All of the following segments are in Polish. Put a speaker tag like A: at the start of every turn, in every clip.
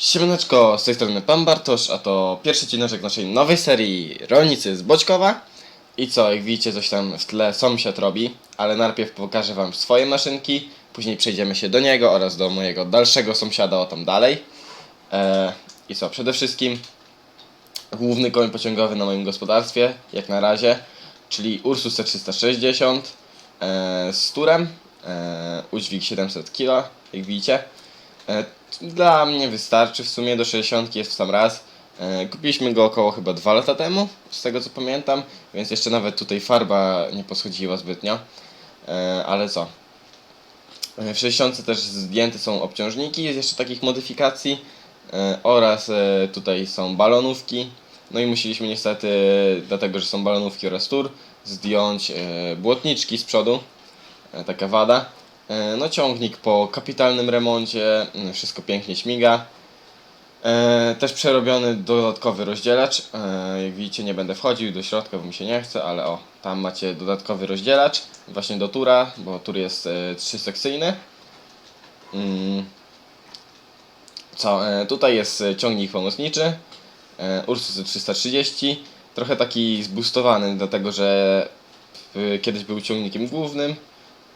A: Siemaneczko, z tej strony Pan Bartosz, a to pierwszy odcinek naszej nowej serii Rolnicy z Boćkowa. I co, jak widzicie, coś tam w tle sąsiad robi, ale najpierw pokażę Wam swoje maszynki, później przejdziemy się do niego oraz do mojego dalszego sąsiada, o tam dalej. Eee, I co, przede wszystkim główny koń pociągowy na moim gospodarstwie, jak na razie, czyli Ursus C360 e, z turem, e, udźwig 700 kg, jak widzicie. E, dla mnie wystarczy, w sumie do 60 jest w sam raz. E, kupiliśmy go około chyba 2 lata temu, z tego co pamiętam, więc jeszcze nawet tutaj farba nie poschodziła zbytnio. E, ale co? W 60 też zdjęte są obciążniki, jest jeszcze takich modyfikacji oraz tutaj są balonówki. No i musieliśmy niestety, dlatego że są balonówki oraz tur, zdjąć błotniczki z przodu. Taka wada. E, No ciągnik po kapitalnym remoncie, mm, wszystko pięknie śmiga. E, Też przerobiony dodatkowy rozdzielacz. E, Jak widzicie nie będę wchodził do środka, bo mi się nie chce, ale o, tam macie dodatkowy rozdzielacz właśnie do tura, bo tur jest trzysekcyjny. Mm. Co, tutaj jest ciągnik pomocniczy Ursus 330, trochę taki zboostowany, dlatego że kiedyś był ciągnikiem głównym,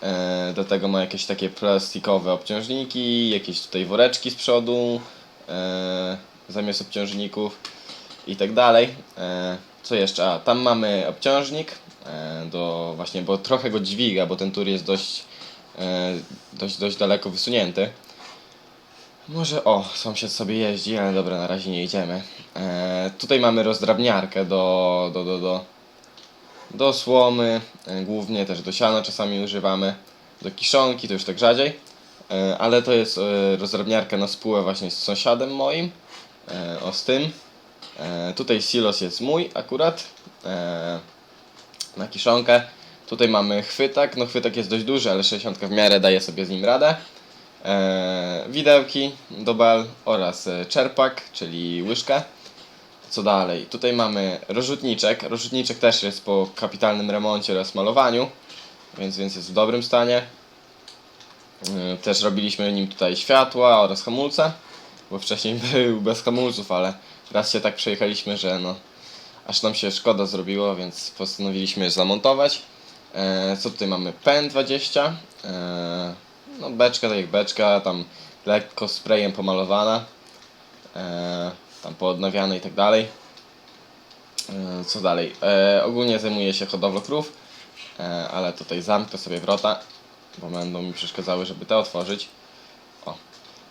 A: e, dlatego ma jakieś takie plastikowe obciążniki, jakieś tutaj woreczki z przodu e, zamiast obciążników i tak dalej. E, co jeszcze? A, tam mamy obciążnik do właśnie, bo trochę go dźwiga, bo ten tur jest dość, dość, dość daleko wysunięty. Może o, sąsiad sobie jeździ, ale dobra, na razie nie idziemy. Tutaj mamy rozdrabniarkę do, do, do, do, do słomy, e, głównie też do siana czasami używamy, do kiszonki, to już tak rzadziej. E, ale to jest e, rozdrabniarka na spółę właśnie z sąsiadem moim, o z tym. Tutaj silos jest mój akurat, na kiszonkę. Tutaj mamy chwytak, no chwytak jest dość duży, ale 60 w miarę daje sobie z nim radę widełki do bel oraz czerpak, czyli łyżkę. Co dalej? Tutaj mamy rozrzutniczek. Rozrzutniczek też jest po kapitalnym remoncie oraz malowaniu, więc, więc jest w dobrym stanie. E, Też robiliśmy nim tutaj światła oraz hamulce, bo wcześniej był bez hamulców, ale raz się tak przejechaliśmy, że no aż nam się szkoda zrobiło, więc postanowiliśmy je zamontować. E, co tutaj mamy? PN20. E, no beczka tak jak beczka, tam lekko sprayem pomalowana, tam poodnawiane i tak dalej. E, co dalej? E, ogólnie zajmuję się hodowlą krów, e, ale tutaj zamknę sobie wrota, bo będą mi przeszkadzały, żeby te otworzyć. O.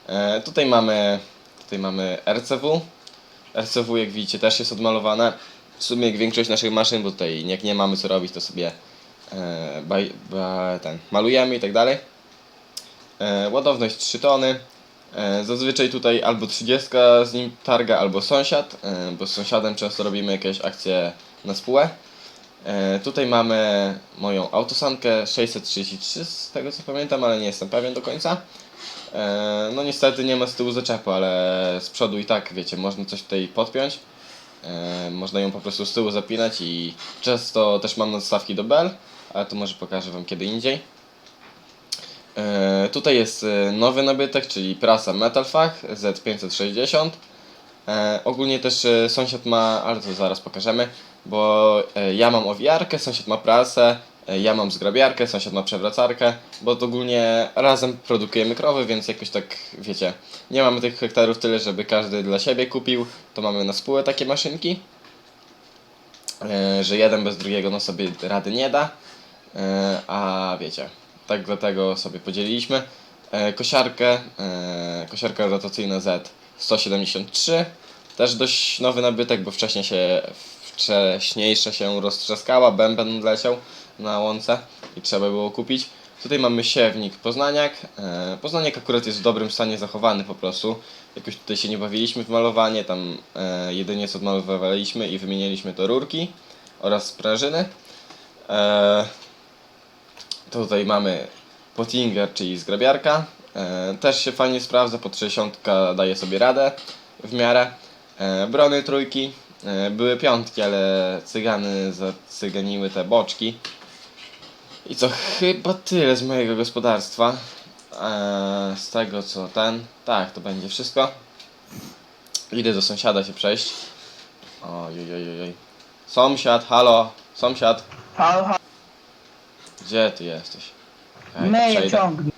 A: E, tutaj mamy tutaj mamy RCW. RCW jak widzicie też jest odmalowane. W sumie jak większość naszych maszyn, bo tutaj jak nie mamy co robić, to sobie e, ba, ten, malujemy i tak dalej. E, ładowność 3 tony. E, zazwyczaj tutaj albo 30 z nim targa, albo sąsiad, e, bo z sąsiadem często robimy jakieś akcje na spółę. E, tutaj mamy moją autosankę 633 z tego co pamiętam, ale nie jestem pewien do końca. No niestety nie ma z tyłu zaczepu, ale z przodu i tak wiecie, można coś tutaj podpiąć. Można ją po prostu z tyłu zapinać i często też mam nadstawki do bel, ale to może pokażę wam kiedy indziej. E, tutaj jest e, nowy nabytek, czyli prasa Metalfach Z560. E, ogólnie też sąsiad ma, ale to zaraz pokażemy, bo ja mam owijarkę, sąsiad ma prasę, ja mam zgrabiarkę, sąsiad ma przewracarkę, bo to ogólnie razem produkujemy krowy, więc jakoś tak, wiecie, nie mamy tych hektarów tyle, żeby każdy dla siebie kupił, to mamy na spółę takie maszynki, że jeden bez drugiego no sobie rady nie da, a wiecie, tak dlatego sobie podzieliliśmy. E, kosiarkę, e, kosiarka rotacyjna Z 173, też dość nowy nabytek, bo wcześniej się, wcześniejsza się roztrzaskała, bęben leciał na łące i trzeba było kupić. Tutaj mamy siewnik Poznaniak. E, Poznaniak akurat jest w dobrym stanie zachowany po prostu. Jakoś tutaj się nie bawiliśmy w malowanie, tam jedynie co odmalowywaliśmy i wymieniliśmy to rurki oraz sprężyny. Tutaj mamy Pottinger, czyli zgrabiarka. E, też się fajnie sprawdza, pod 60 daje sobie radę w miarę. E, brony trójki. E, były piątki, ale cygany zacyganiły te boczki. I co, chyba tyle z mojego gospodarstwa. Z tego co ten. Tak, to będzie wszystko. Idę do sąsiada się przejść. Oj, oj, oj, oj. Sąsiad, halo, sąsiad.
B: Halo, halo,
A: Gdzie ty jesteś? Ej,
B: myję
A: przejdę.
B: ciągnik.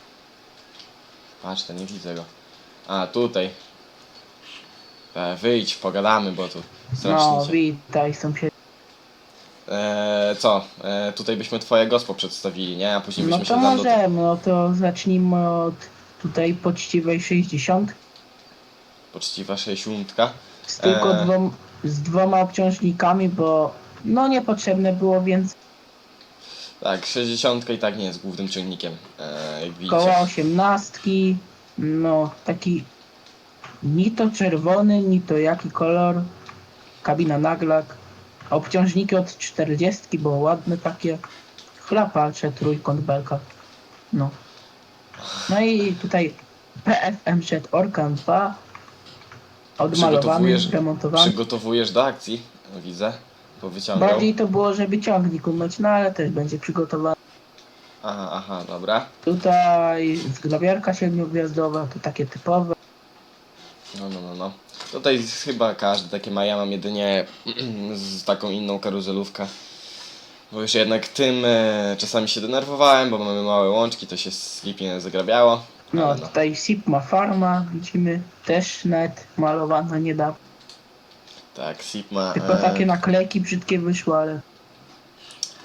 A: Patrz, to nie widzę go. A, tutaj. E, wyjdź, pogadamy, bo tu strasznie
B: No,
A: cię...
B: witaj sąsiad.
A: E, co? E, tutaj byśmy twoje gospo przedstawili, nie? A później
B: No
A: byśmy
B: to
A: się tam do...
B: możemy, no to zacznijmy od tutaj poczciwej 60
A: Poczciwa sześćdziesiątka.
B: z tylko
A: Eee.
B: dwom, z dwoma obciążnikami, bo no niepotrzebne było więc
A: Tak, 60 i tak nie jest głównym ciągnikiem, e, jak widzicie.
B: koła osiemnastki, no taki ni to czerwony, ni to jaki kolor, kabina naglak, obciążniki od 40, bo ładne takie, chlapacze, trójkąt belka, no. No i tutaj PFMZ Orkan 2, odmalowany,
A: Przygotowujesz,
B: remontowany.
A: przygotowujesz do akcji, widzę,
B: Bardziej to było, żeby ciągnik umyć, no ale też będzie przygotowany.
A: Aha, aha, dobra.
B: Tutaj zgrabiarka siedmiogwiazdowa, to takie typowe.
A: No, no, no, no. Tutaj chyba każdy takie ma, ja mam jedynie z taką inną karuzelówkę. Bo już jednak tym e, czasami się denerwowałem, bo mamy małe łączki, to się slipnie zagrabiało.
B: No,
A: Ale
B: tutaj Sigma Farma, widzimy, też net malowana niedawno.
A: Tak, Sigma.
B: Tylko
A: e,
B: takie naklejki brzydkie wyszły, ale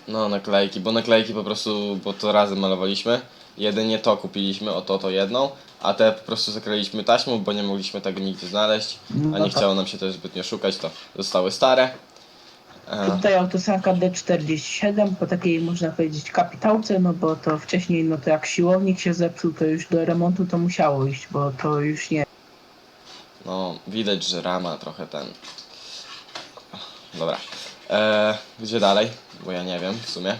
A: No, naklejki, bo naklejki po prostu, bo to razem malowaliśmy. Jedynie to kupiliśmy, oto to jedną, a te po prostu zakryliśmy taśmą, bo nie mogliśmy tego nigdzie znaleźć, a
B: No
A: nie
B: tak.
A: chciało nam się też zbytnio szukać, to zostały stare. E,
B: tutaj autosanka D47 po takiej można powiedzieć kapitałce, no bo to wcześniej, no to jak siłownik się zepsuł, to już do remontu to musiało iść, bo to już nie.
A: no, widać, że rama trochę ten... Dobra. E, gdzie dalej? Bo ja nie wiem w sumie.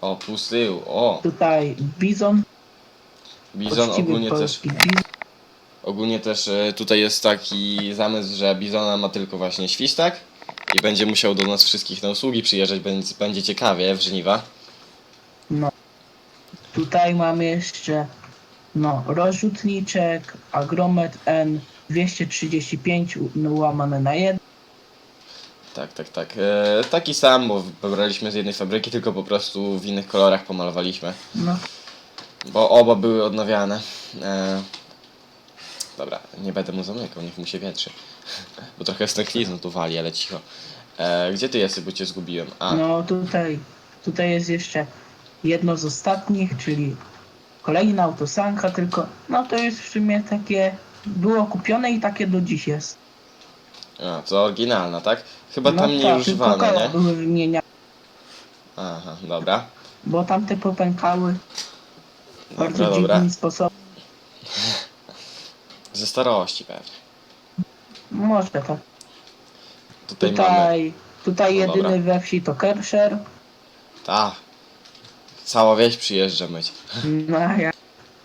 A: O, pusty, o,
B: Tutaj Bizon,
A: bizon
B: poczciwy
A: ogólnie też...
B: polski Bizon.
A: Ogólnie też e, tutaj jest taki zamysł, że Bizona ma tylko właśnie świstak i będzie musiał do nas wszystkich na usługi przyjeżdżać, będzie, będzie ciekawie w żniwa.
B: No. Tutaj mamy jeszcze no, rozrzutniczek, agromet N 235 u- no, łamane na 1.
A: Tak, tak, tak. E, taki sam, bo wybraliśmy z jednej fabryki, tylko po prostu w innych kolorach pomalowaliśmy.
B: No,
A: Bo oba były odnawiane. E, dobra, nie będę mu zamykał, niech mu się wietrzy. Bo trochę stęchlizną tu wali, ale cicho. E, gdzie ty jesteś, bo cię zgubiłem? A,
B: no tutaj, tutaj jest jeszcze jedno z ostatnich, czyli kolejna autosanka, tylko no to jest w sumie takie, było kupione i takie do dziś jest.
A: A to oryginalna, tak? Chyba
B: no
A: tam nie
B: tak, koła
A: nie?
B: były wymieniane,
A: Aha, dobra.
B: bo tamte popękały bardzo
A: Dobra, dobra.
B: dziwnym sposobem.
A: Ze starości pewnie.
B: Może tak.
A: Tutaj, mamy.
B: Tutaj, tutaj
A: No
B: jedyny
A: dobra.
B: we wsi to Kersher.
A: Tak. Cała wieś przyjeżdża myć.
B: No, a ja,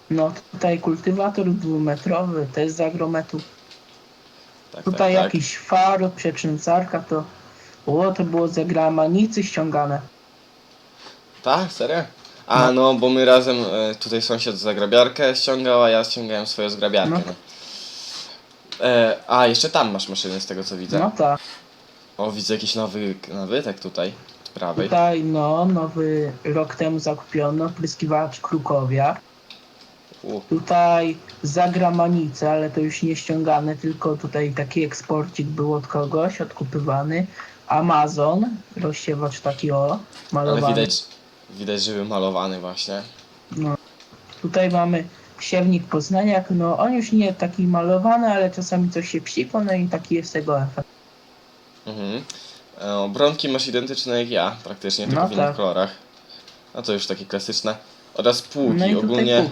B: no tutaj kultywator dwumetrowy, też z agrometu.
A: Tak,
B: Tutaj
A: tak, tak.
B: jakiś far, przeczęcarka to o, to było z agramanicy ściągane.
A: Tak, serio? A no, bo my razem, e, tutaj sąsiad zagrabiarkę ściągał, a ja ściągałem swoją zgrabiarkę.
B: No.
A: No. E, a, jeszcze tam masz maszyny z tego co widzę.
B: No tak,
A: O, widzę jakiś nowy nawytek tutaj, z prawej.
B: tutaj no, nowy rok temu zakupiono, pryskiwacz Krukowia.
A: U,
B: Tutaj zagramanica, ale to już nie ściągane, tylko tutaj taki eksporcik był od kogoś, odkupywany. Amazon, rozsiewacz taki o,
A: ale
B: malowany.
A: widać, widać, że był malowany właśnie.
B: No. Tutaj mamy siewnik Poznaniak, no on już nie taki malowany, ale czasami coś się psiko, no i taki jest tego efekt.
A: Mhm. E, obronki masz identyczne jak ja, praktycznie, tylko
B: No
A: w innych
B: tak.
A: kolorach. A to już takie klasyczne. Oraz pługi.
B: No i tutaj
A: ogólnie,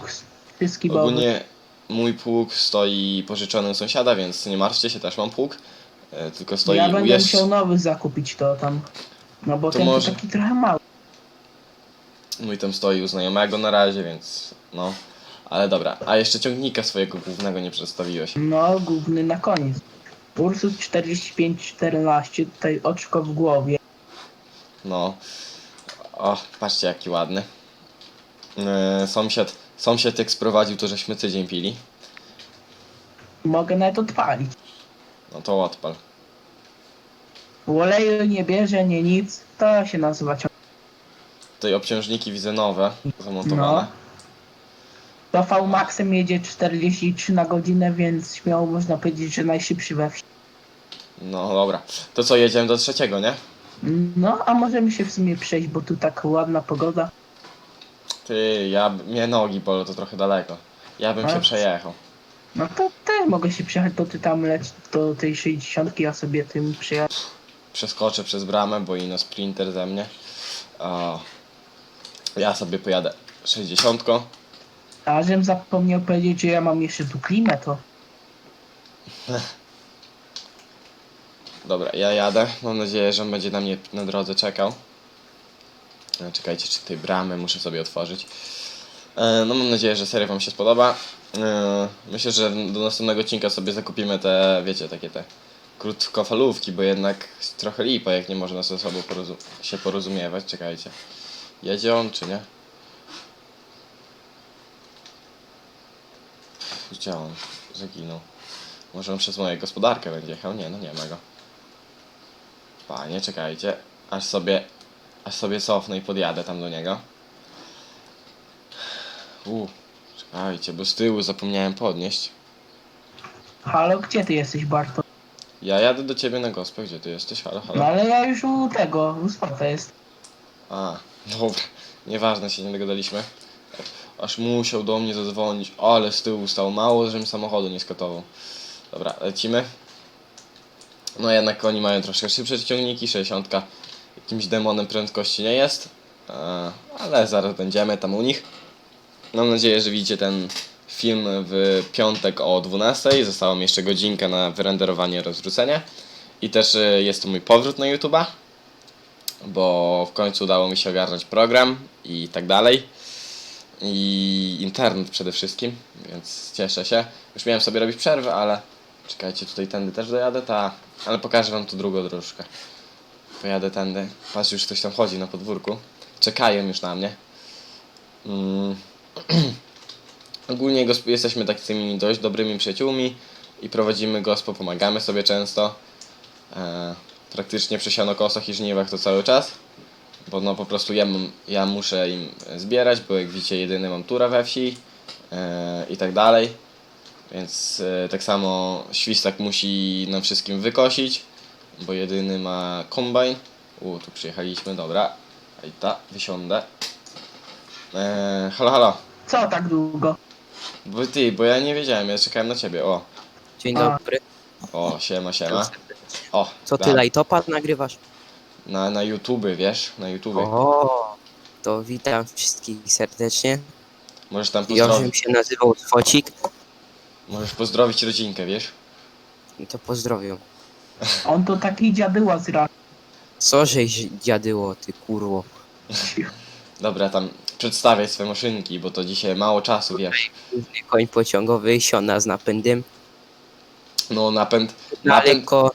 B: boby.
A: ogólnie mój pług stoi pożyczony u sąsiada, więc nie martwcie się, też mam pług. E, tylko stoi
B: Ja
A: u
B: będę musiał nowy zakupić to tam, no bo
A: To
B: ten
A: może-
B: to taki trochę mały.
A: Mój tam stoi u znajomego na razie, więc no. Ale dobra, a jeszcze ciągnika swojego głównego nie przedstawiłeś.
B: No, główny na koniec. Ursus 4514, tutaj oczko w głowie.
A: No. O, patrzcie jaki ładny. E, sąsiad, sąsiad jak sprowadził to żeśmy tydzień pili.
B: Mogę nawet odpalić.
A: No to odpal.
B: Oleju nie bierze, nie nic. To się nazywa ciąg.
A: Tutaj obciążniki widzę nowe, zamontowane.
B: To V-Maxem jedzie 43 na godzinę, więc śmiało można powiedzieć, że najszybszy we wsi.
A: No dobra. To co, jedziemy do trzeciego, nie?
B: No, a możemy się w sumie przejść, bo tu tak ładna pogoda.
A: Ty, ja, mnie nogi bolą, to trochę daleko. Ja bym się
B: A?
A: przejechał.
B: No to też mogę się przejechać, to ty tam leć do tej 60, ja sobie tym przyjadę.
A: Przeskoczę przez bramę, bo ino sprinter ze mnie. A, ja sobie pojadę 60.
B: A żem zapomniał powiedzieć, że ja mam jeszcze tu klimę, to
A: Dobra, ja jadę. Mam nadzieję, że on będzie na mnie na drodze czekał. E, Czekajcie, czy tej bramy muszę sobie otworzyć. E, No mam nadzieję, że seria wam się spodoba. E, Myślę, że do następnego odcinka sobie zakupimy te, wiecie, takie te krótkofalówki, bo jednak trochę lipa, jak nie można ze sobą porozum- się porozumiewać. Czekajcie. Jedzie on, czy nie? Gdzie on? Zaginął. Może on przez moją gospodarkę będzie jechał? Nie, no nie ma go. Panie, czekajcie. Aż sobie, aż sobie cofnę i podjadę tam do niego. U, czekajcie, bo z tyłu zapomniałem podnieść.
B: halo, gdzie ty jesteś, Barto?
A: Ja jadę do ciebie na gospę, gdzie ty jesteś? Halo,
B: No
A: halo.
B: ale ja już u tego, u Sparta jest.
A: A, dobra. Nieważne, się nie dogadaliśmy. Aż musiał do mnie zadzwonić, ale z tyłu stał mało, żebym samochodu nie skatował. Dobra, lecimy. No jednak oni mają troszkę szybsze ciągniki, 60 jakimś demonem prędkości nie jest. E, ale zaraz będziemy tam u nich. Mam nadzieję, że widzicie ten film w piątek o 12. Została mi jeszcze godzinka na wyrenderowanie rozwrócenie. I też e, jest to mój powrót na YouTube'a bo w końcu udało mi się ogarnąć program i tak dalej. I internet przede wszystkim, więc cieszę się. Już miałem sobie robić przerwę, ale czekajcie, tutaj tędy też dojadę, ta, ale pokażę wam tu drugą dróżkę. Pojadę tędy. Patrz, już ktoś tam chodzi na podwórku. Czekają już na mnie. Mm. Ogólnie jesteśmy takimi dość dobrymi przyjaciółmi i prowadzimy gospo, pomagamy sobie często. E, praktycznie przy sianokosach i żniwach to cały czas. Bo no po prostu ja, ja muszę im zbierać, bo jak widzicie jedyny mam tura we wsi e, i tak dalej. Więc e, tak samo świstak musi nam wszystkim wykosić, bo jedyny ma kombajn. U, tu przyjechaliśmy, dobra. I ta, wysiądę. E, halo, halo.
B: Co tak długo?
A: Bo ty, bo ja nie wiedziałem, ja czekałem na ciebie. O,
C: Dzień
B: A.
C: dobry.
A: o, siema, siema. O,
C: Co
A: da-
C: ty lajtopat nagrywasz?
A: Na, na YouTube, wiesz, na YouTube.
C: O, to witam wszystkich serdecznie.
A: Możesz tam
C: Ja
A: pozdrowić.
C: bym się nazywał Swocik
A: Możesz pozdrowić rodzinkę, wiesz?
C: i to pozdrowię.
B: On to taki dziadyła z rak.
C: Co żeś dziadyło, ty kurwo.
A: Dobra, tam przedstawiaj swoje maszynki, bo to dzisiaj mało czasu, wiesz.
C: Główny koń pociągowy, siona z napędem.
A: No napęd, napęd,
C: Daleko,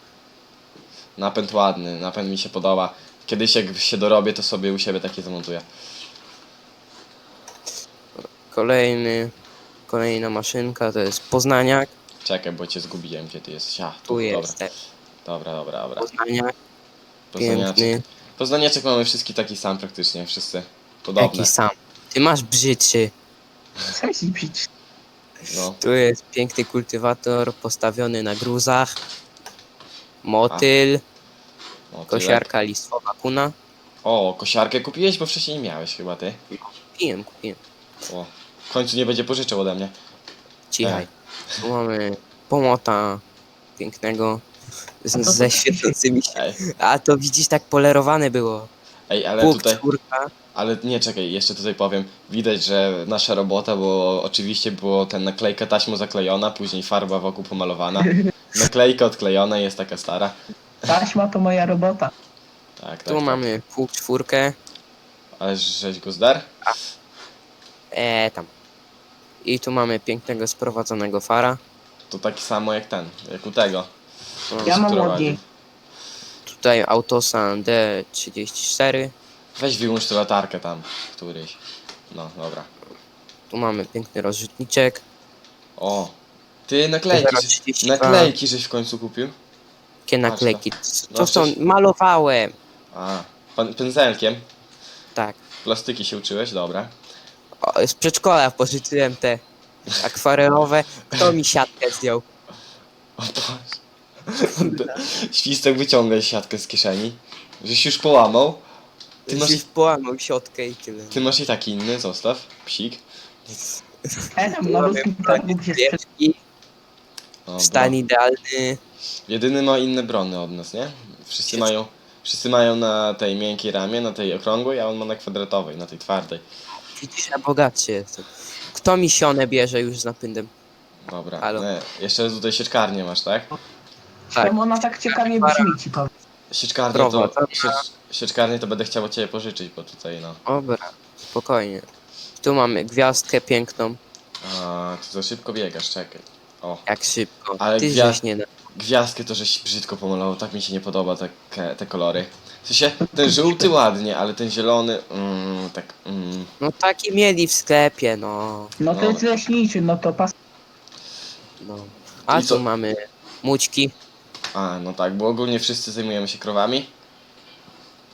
A: napęd ładny, napęd mi się podoba. Kiedyś jak się dorobię, to sobie u siebie takie zamontuję.
C: kolejny, kolejna maszynka to jest Poznaniak.
A: Czekaj, bo cię zgubiłem, gdzie ty jesteś. A, tu,
C: Tu
A: dobra.
C: jest
A: Dobra, dobra, dobra.
C: Poznaniak,
A: Poznaniaczek.
C: piękny,
A: Poznaniaczek mamy wszystkie taki sam praktycznie, wszyscy. Podobne.
C: taki sam. Ty masz brzydszy.
A: No,
C: Tu jest piękny kultywator postawiony na gruzach. Motyl,
A: tyle.
C: kosiarka listwowa kuna.
A: O, kosiarkę kupiłeś, bo wcześniej nie miałeś chyba ty.
C: Kupiłem, kupiłem.
A: O, w końcu nie będzie pożyczał ode mnie.
C: Cichaj. Tu mamy pomota pięknego z,
B: A to
C: ze świecącymi się.
A: Ej,
C: A to widzisz, tak polerowane było.
A: ej ale
C: Pług,
A: tutaj...
C: czwórka.
A: Ale nie, czekaj, jeszcze tutaj powiem. Widać, że nasza robota, bo oczywiście było ten naklejka taśmą zaklejona, później farba wokół pomalowana. Naklejka odklejona, jest taka stara.
B: Taśma to moja robota.
A: Tak, tak.
C: Tu
A: tak.
C: mamy pług czwórkę.
A: Ale żeś go zdar?
C: E tam. I tu mamy pięknego sprowadzonego fara.
A: To taki samo jak ten, jak u tego.
C: No,
B: Ja mam
A: prowadzi.
C: Tutaj Autosan D34.
A: Weź wyłącz tę latarkę tam, któryś. No, dobra.
C: Tu mamy piękny rozrzutniczek.
A: O, ty naklejki, żeś,
C: 0,32.
A: naklejki żeś w końcu kupił?
C: Takie naklejki.
A: No,
C: To są,
A: przecież-
C: malowałem.
A: A, pan, pędzelkiem.
C: Tak.
A: Plastyki się uczyłeś, dobra.
C: O, z przedszkola pożyczyłem te akwarelowe. Kto mi siatkę zdjął?
A: O Boże. Świstek wyciąga siatkę z kieszeni. Żeś już połamał. Ty masz,
C: Już połamał siatkę i tyle.
A: ty masz i taki inny, zostaw. Psik.
B: Tam na ruskim targu się sprzed...
C: I
A: O,
C: stan idealny.
A: Jedyny ma inne brony od nas, nie? Wszyscy mają, wszyscy mają na tej miękkiej ramie, na tej okrągłej, a on ma na kwadratowej, na tej twardej.
C: Widzisz, ja bogatszy jestem. Kto mi sionę bierze już z napędem?
A: Dobra.
C: Halo.
A: Nie, jeszcze tutaj sieczkarnię masz, tak?
C: Tak.
B: Czemu ona tak ciekawie brzmi ci powiem.
A: Sieczkarnię to,
C: tak.
A: siecz, sieczkarnię to będę chciał od ciebie pożyczyć, bo tutaj no.
C: Dobra, spokojnie. Tu mamy gwiazdkę piękną,
A: A, ty za szybko biegasz, czekaj. O,
C: jak szybko.
A: Ale
C: Ty
A: gwia-
C: żeś nie... na-
A: gwiazdkę to żeś brzydko pomalował, tak mi się nie podoba te, te kolory. W sensie, ten żółty ładnie, ale ten zielony, mm, tak, mm.
C: No taki mieli w sklepie, no.
B: No to
A: No.
B: jest leśniczy, no to pas...
C: no. A
A: I co?
C: tu mamy mućki.
A: A, no tak, bo ogólnie wszyscy zajmujemy się krowami.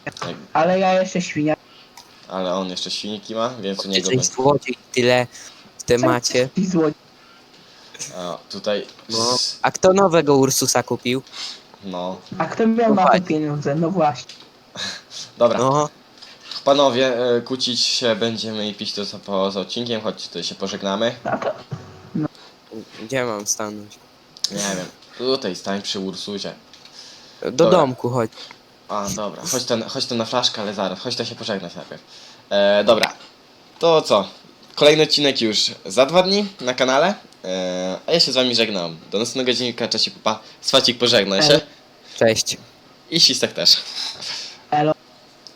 A: Tak,
B: Ale ja jeszcze świnia.
A: ale on jeszcze świniki ma, więc u niego
C: Jesteś
A: będzie.
C: złodziej tyle w temacie.
B: I złodziej.
A: A, tutaj.
C: No. A kto nowego Ursusa kupił?
A: No.
B: A kto miał
C: No
B: na to
C: właśnie.
B: pieniądze? No właśnie.
A: Dobra,
C: No,
A: panowie, e, kłócić się będziemy i pić to za, poza odcinkiem, chodźcie tutaj się pożegnamy.
B: No to...
C: gdzie mam stanąć?
A: Nie wiem, tutaj stań przy Ursusie.
C: Do
A: Dobra.
C: domku chodź.
A: A, dobra, chodź ten, chodź ten na flaszkę, ale zaraz, chodź to się pożegnać najpierw. E, dobra, to co? Kolejny odcinek już za dwa dni na kanale, e, a ja się z wami żegnam. Do następnego odcinka, cześć i pupa. Swacik pożegna się
C: Cześć.
A: i Sistek też.
B: Elo.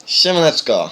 A: Siemaneczko.